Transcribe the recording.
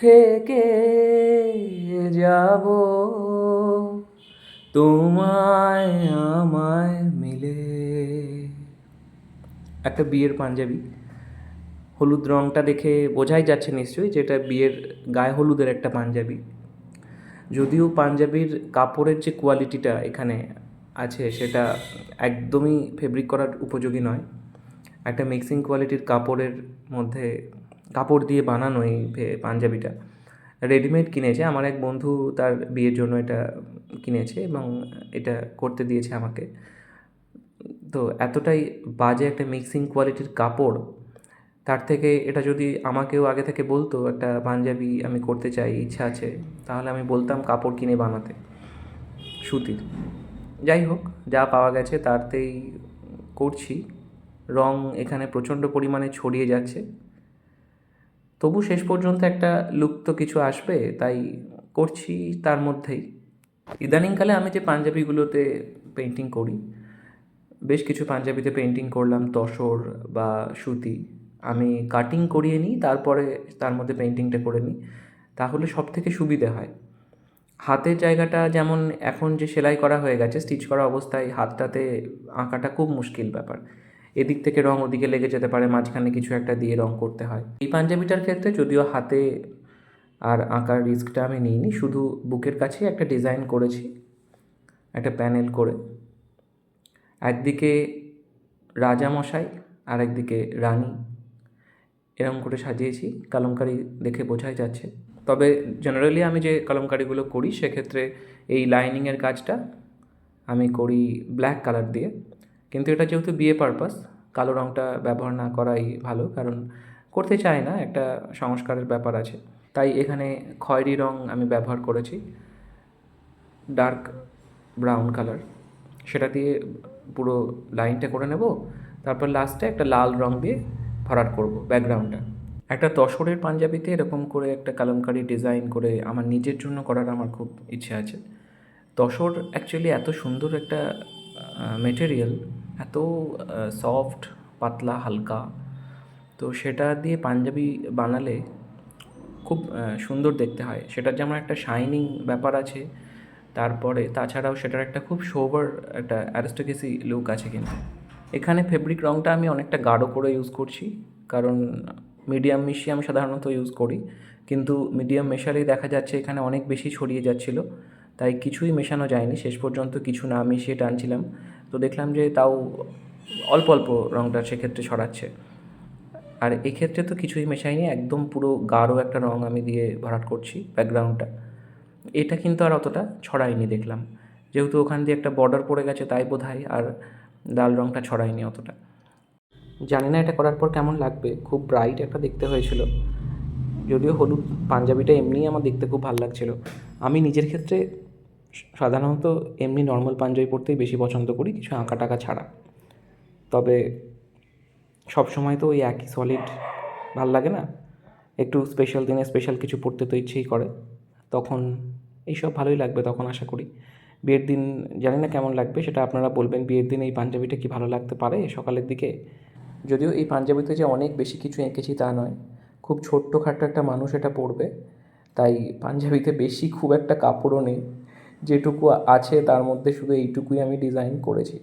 থেকে যাব। তোমায় আমায় মিলে। একটা বিয়ের পাঞ্জাবি। হলুদ রঙটা দেখে বোঝাই যাচ্ছে নিশ্চয়ই যে এটা বিয়ের গায়ে হলুদের একটা পাঞ্জাবি। যদিও পাঞ্জাবির কাপড়ের যে কোয়ালিটিটা এখানে আছে, সেটা একদমই ফেব্রিক করার উপযোগী নয়। একটা মিক্সিং কোয়ালিটির কাপড়ের মধ্যে কাপড় দিয়ে বানানো এই পাঞ্জাবিটা। রেডিমেড কিনেছে। আমার এক বন্ধু তার বিয়ের জন্য এটা কিনেছে এবং এটা করতে দিয়েছে আমাকে। তো এতটাই বাজে একটা মিক্সিং কোয়ালিটির কাপড়, তার থেকে এটা যদি আমাকেও আগে থেকে বলতো একটা পাঞ্জাবি আমি করতে চাই, ইচ্ছা আছে, তাহলে আমি বলতাম কাপড় কিনে বানাতে, সুতির। যাই হোক, যা পাওয়া গেছে তাতেই করছি। রং এখানে প্রচণ্ড পরিমাণে ছড়িয়ে যাচ্ছে। তবু শেষ পর্যন্ত একটা লুপ্ত কিছু আসবে, তাই করছি তার মধ্যেই। ইদানিংকালে আমি যে পাঞ্জাবিগুলোতে পেন্টিং করি, বেশ কিছু পাঞ্জাবিতে পেন্টিং করলাম, তসর বা সুতি। আমি কাটিং করিয়ে নিই, তারপরে তার মধ্যে পেন্টিংটা করে নিই, তাহলে সব থেকে সুবিধে হয়। হাতের জায়গাটা যেমন এখন যে সেলাই করা হয়ে গেছে স্টিচ করা অবস্থায় হাতটাতে আঁকাটা খুব মুশকিল ব্যাপার। এদিক থেকে রং ওদিকে লেগে যেতে পারে, মাঝখানে কিছু একটা দিয়ে রং করতে হয়। এই পাঞ্জাবিটার ক্ষেত্রে যদিও হাতে আর আঁকার রিস্কটা আমি নিইনি, শুধু বুকের কাছেই একটা ডিজাইন করেছি, একটা প্যানেল করে। একদিকে রাজামশাই আর একদিকে রানী। এরকম করে সাজিয়েছি, কালামকারি দেখে বোঝাই যাচ্ছে। তবে জেনারেলি আমি যে কালামকারিগুলো করি, সেক্ষেত্রে এই লাইনিংয়ের কাজটা আমি করি ব্ল্যাক কালার দিয়ে। কিন্তু এটা যেহেতু বিয়ে পারপাস কালো রঙটা ব্যবহার না করাই ভালো, কারণ করতে চায় না, একটা সংস্কারের ব্যাপার আছে। তাই এখানে খয়েরি রং আমি ব্যবহার করেছি ডার্ক ব্রাউন কালার সেটা দিয়ে পুরো লাইনটা করে নেব, তারপর লাস্টে একটা লাল রং দিয়ে ভরাট করব ব্যাকগ্রাউন্ডটা একটা তসরের পাঞ্জাবিতে এরকম করে একটা কালামকারি ডিজাইন করে আমার নিজের জন্য করার আমার খুব ইচ্ছে আছে। তসর অ্যাকচুয়ালি এত সুন্দর একটা মেটেরিয়াল এত সফট পাতলা, হালকা। তো সেটা দিয়ে পাঞ্জাবি বানালে খুব সুন্দর দেখতে হয়। সেটার যেমন একটা শাইনিং ব্যাপার আছে, তারপরে তাছাড়াও সেটার একটা খুব সোবার একটা অ্যারিস্টোকেসি লুক আছে কিন্তু। এখানে ফেব্রিক রঙটা আমি অনেকটা গাঢ় করে ইউজ করছি, কারণ মিডিয়াম মিশিয়ে আমি সাধারণত ইউজ করি। কিন্তু মিডিয়াম মেশালেই দেখা যাচ্ছে এখানে অনেক বেশি ছড়িয়ে যাচ্ছিল, তাই কিছুই মেশানো যায়নি। শেষ পর্যন্ত কিছু না মিশিয়ে টানছিলাম। তো দেখলাম যে তাও অল্প অল্প রঙটা সেক্ষেত্রে ছড়াচ্ছে। আর এক্ষেত্রে তো কিছুই মেশাইনি, একদম পুরো গাঢ় একটা রঙ আমি দিয়ে ভরাট করছি ব্যাকগ্রাউন্ডটা। এটা কিন্তু আর অতটা ছড়ায়নি দেখলাম। যেহেতু ওখান দিয়ে একটা বর্ডার পড়ে গেছে তাই বোধ আর লাল রঙটা ছড়ায়নি অতটা। জানি না এটা করার পর কেমন লাগবে, খুব ব্রাইট একটা দেখতে হয়েছিল। যদিও হলুদ পাঞ্জাবিটা এমনিই আমার দেখতে খুব ভালো লাগছিল। আমি নিজের ক্ষেত্রে সাধারণত এমনি নর্মাল পাঞ্জাবি পরতেই বেশি পছন্দ করি, কিছু আঁকা টাকা ছাড়া। তবে সব সময় তো ওই একই সলিড ভালো লাগে না? একটু স্পেশাল দিনে স্পেশাল কিছু পড়তে তো ইচ্ছেই করে। তখন এইসব ভালোই লাগবে তখন আশা করি। বিয়ের দিন জানি না কেমন লাগবে, সেটা আপনারা বলবেন, বিয়ের দিন এই পাঞ্জাবিটা কি ভালো লাগতে পারে? সকালের দিকে যদিও এই পাঞ্জাবিতে যে অনেক বেশি কিছু এঁকেছি তা নয়, খুব ছোট্টখাট্টো একটা মানুষ এটা পরবে। তাই পাঞ্জাবিতে বেশি খুব একটা কাপড়ও নেই। যেটুকু আছে তার মধ্যে শুধু এইটুকুই আমি ডিজাইন করেছি।